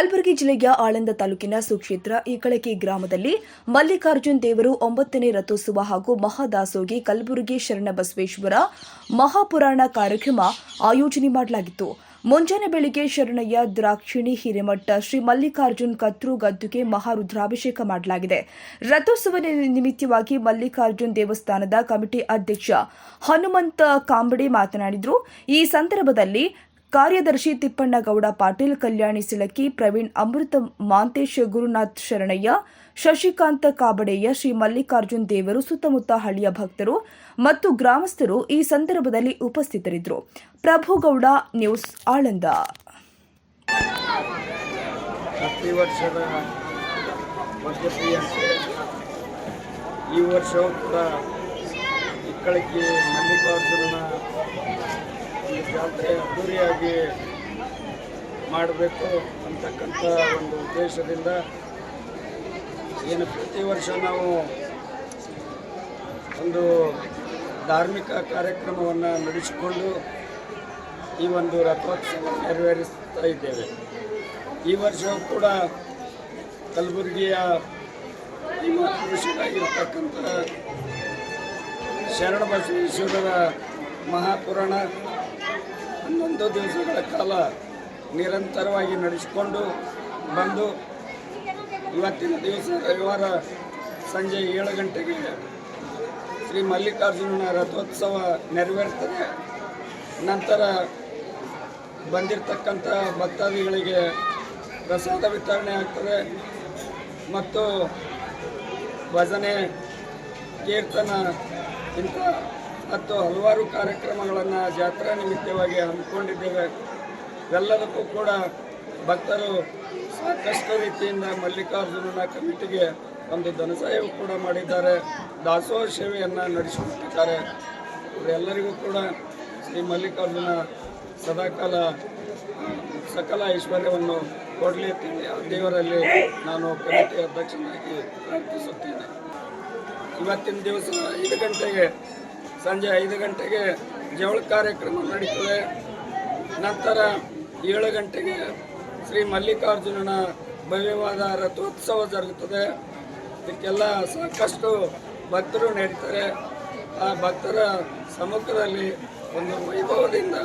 ಕಲಬುರಗಿ ಜಿಲ್ಲೆಯ ಆಳಂದ ತಾಲೂಕಿನ ಸುಕ್ಷೇತ್ರ ಈಕಳಕಿ ಗ್ರಾಮದಲ್ಲಿ ಮಲ್ಲಿಕಾರ್ಜುನ್ ದೇವರು ಒಂಬತ್ತನೇ ರಥೋತ್ಸವ ಹಾಗೂ ಮಹಾದಾಸೋಗಿ ಕಲಬುರಗಿ ಶರಣಬಸವೇಶ್ವರ ಮಹಾಪುರಾಣ ಕಾರ್ಯಕ್ರಮ ಆಯೋಜನೆ ಮಾಡಲಾಗಿತ್ತು. ಮುಂಜಾನೆ ಬೆಳಿಗ್ಗೆ ಶರಣಯ್ಯ ದ್ರಾಕ್ಷಿಣಿ ಹಿರೇಮಠ ಶ್ರೀ ಮಲ್ಲಿಕಾರ್ಜುನ್ ಕತ್ರು ಗದ್ದುಗೆ ಮಹಾರುದ್ರಾಭಿಷೇಕ ಮಾಡಲಾಗಿದೆ. ರಥೋತ್ಸವ ನಿಮಿತ್ತವಾಗಿ ಮಲ್ಲಿಕಾರ್ಜುನ್ ದೇವಸ್ಥಾನದ ಕಮಿಟಿ ಅಧ್ಯಕ್ಷ ಹನುಮಂತ ಕಾಂಬಡಿ ಮಾತನಾಡಿದರು. ಈ ಸಂದರ್ಭದಲ್ಲಿ ಕಾರ್ಯದರ್ಶಿ ತಿಪ್ಪಣ್ಣಗೌಡ, ಪಾಟೀಲ್ ಕಲ್ಯಾಣಿ ಸಿಲಕಿ, ಪ್ರವೀಣ್ ಅಮೃತ, ಮಾಂತೇಶ್ ಗುರುನಾಥ್ ಶರಣಯ್ಯ, ಶಶಿಕಾಂತ ಕಾಬಡೆಯ, ಶ್ರೀ ಮಲ್ಲಿಕಾರ್ಜುನ್ ದೇವರು, ಸುತ್ತಮುತ್ತ ಹಳ್ಳಿಯ ಭಕ್ತರು ಮತ್ತು ಗ್ರಾಮಸ್ಥರು ಈ ಸಂದರ್ಭದಲ್ಲಿ ಉಪಸ್ಥಿತರಿದ್ದರು. ಪ್ರಭುಗೌಡ ನ್ಯೂಸ್ ಆಳಂದ. ಈ ವರ್ಷವೂ ಮಲ್ಲಿಕಾರ್ಜುನನ ಒಂದು ಜಾತ್ರೆ ಅದ್ದೂರಿಯಾಗಿ ಮಾಡಬೇಕು ಅಂತಕ್ಕಂಥ ಒಂದು ಉದ್ದೇಶದಿಂದ ಏನು ಪ್ರತಿ ವರ್ಷ ನಾವು ಒಂದು ಧಾರ್ಮಿಕ ಕಾರ್ಯಕ್ರಮವನ್ನು ನಡೆಸಿಕೊಂಡು ಈ ಒಂದು ರಥೋತ್ಸವ ನೆರವೇರಿಸ್ತಾ ಇದ್ದೇವೆ. ಈ ವರ್ಷವೂ ಕೂಡ ಕಲಬುರಗಿಯ ಐವತ್ತು ಶರಣ ಬಸವೇಶ್ವರರ ಮಹಾಪುರಾಣ ಹನ್ನೊಂದು ದಿವಸಗಳ ಕಾಲ ನಿರಂತರವಾಗಿ ನಡೆಸಿಕೊಂಡು ಬಂದು ಇವತ್ತಿನ ದಿವಸ ರವಿವಾರ ಸಂಜೆ ಏಳು ಗಂಟೆಗೆ ಶ್ರೀ ಮಲ್ಲಿಕಾರ್ಜುನನ ರಥೋತ್ಸವ ನೆರವೇರ್ತದೆ. ನಂತರ ಬಂದಿರತಕ್ಕಂಥ ಭಕ್ತಾದಿಗಳಿಗೆ ಪ್ರಸಾದ ವಿತರಣೆ ಆಗ್ತದೆ. ಮತ್ತು ಭಜನೆ, ಕೀರ್ತನ, ಇಂಥ ಮತ್ತು ಹಲವಾರು ಕಾರ್ಯಕ್ರಮಗಳನ್ನು ಜಾತ್ರಾ ನಿಮಿತ್ತವಾಗಿ ಹಮ್ಮಿಕೊಂಡಿದ್ದೇವೆ. ಇವೆಲ್ಲದಕ್ಕೂ ಕೂಡ ಭಕ್ತರು ಸಾಕಷ್ಟು ರೀತಿಯಿಂದ ಮಲ್ಲಿಕಾರ್ಜುನನ ಕಮಿಟಿಗೆ ಒಂದು ಧನಸಹಾಯವು ಕೂಡ ಮಾಡಿದ್ದಾರೆ. ದಾಸೋಹ ಸೇವೆಯನ್ನು ನಡೆಸಿಕೊಟ್ಟಿದ್ದಾರೆ. ಇವರೆಲ್ಲರಿಗೂ ಕೂಡ ಶ್ರೀ ಮಲ್ಲಿಕಾರ್ಜುನ ಸದಾಕಾಲ, ಸಕಲ ಐಶ್ವರ್ಯವನ್ನು ಕೊಡಲಿ ದೇವರಲ್ಲಿ ನಾನು ಕಮಿಟಿ ಅಧ್ಯಕ್ಷನಾಗಿ ಪ್ರಾರ್ಥಿಸುತ್ತೇನೆ. ಇವತ್ತಿನ ದಿವಸ ಐದು ಗಂಟೆಗೆ ಸಂಜೆ ಐದು ಗಂಟೆಗೆ ಜವಳ ಕಾರ್ಯಕ್ರಮ ನಡೀತದೆ. ನಂತರ ಏಳು ಗಂಟೆಗೆ ಶ್ರೀ ಮಲ್ಲಿಕಾರ್ಜುನನ ಭವ್ಯವಾದ ರಥೋತ್ಸವ ಜರುಗುತ್ತದೆ. ಇದಕ್ಕೆಲ್ಲ ಸಾಕಷ್ಟು ಭಕ್ತರು ನಡೀತಾರೆ. ಆ ಭಕ್ತರ ಸಮ್ಮುಖದಲ್ಲಿ ಒಂದು ವೈಭವದಿಂದ